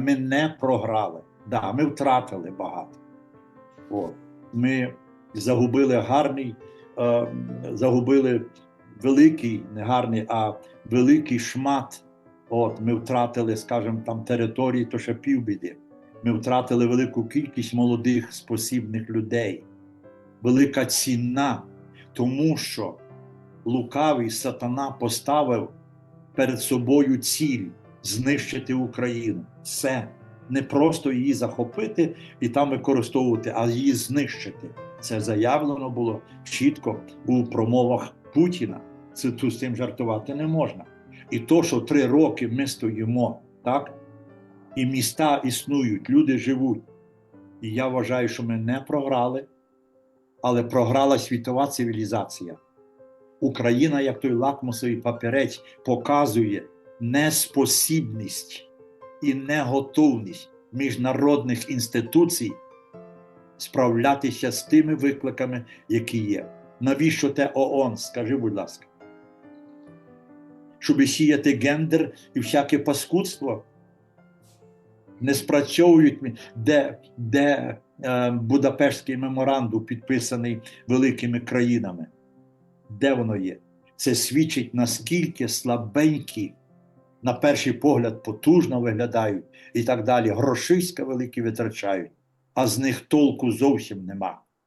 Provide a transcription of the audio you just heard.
Ми не програли. Да, ми втратили багато. От. Ми загубили гарний, е, загубили великий, не гарний, а великий шмат. От, ми втратили, скажімо, там території, то ще півбіди. Ми втратили велику кількість молодих спосібних людей. Велика ціна, тому що лукавий сатана поставив перед собою ціль знищити Україну. Все не просто її захопити і там використовувати, а її знищити. Це заявлено було чітко у промовах Путіна. Це тут з цим жартувати не можна. І то, що три роки ми стоїмо, так? І міста існують, люди живуть. І я вважаю, що ми не програли, але програла світова цивілізація. Україна, як той лакмусовий папірець, показує неспосібність і неготовність міжнародних інституцій справлятися з тими викликами, які є. Навіщо те ООН? Скажи, будь ласка. Щоб сіяти гендер і всяке паскудство? Не спрацьовують, де, де е, Будапештський меморандум підписаний великими країнами. Де воно є? Це свідчить, наскільки слабенькі, на перший погляд, потужно виглядають і так далі. Грошиська великі витрачають, а з них толку зовсім нема.